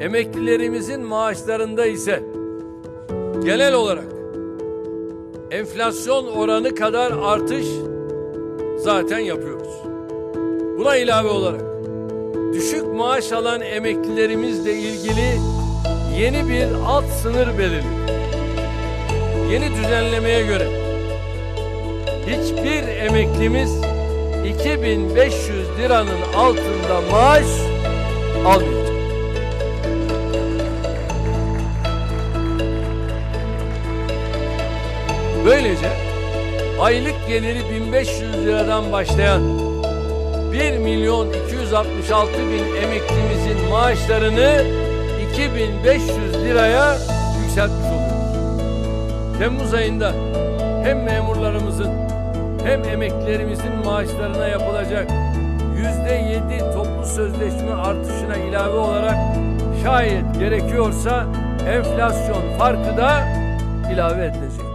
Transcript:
Emeklilerimizin maaşlarında ise genel olarak enflasyon oranı kadar artış zaten yapıyoruz. Buna ilave olarak düşük maaş alan emeklilerimizle ilgili yeni bir alt sınır belirledik. Yeni düzenlemeye göre hiçbir emeklimiz 2500 liranın altında maaş almayacak. Böylece aylık geliri 1500 liradan başlayan 1 milyon 266 bin emeklimizin maaşlarını 2500 liraya yükseltmiş oluyoruz. Temmuz ayında hem memurlarımızın hem emeklilerimizin maaşlarına yapılacak yüzde yedi toplu sözleşme artışına ilave olarak şayet gerekiyorsa enflasyon farkı da ilave edilecek.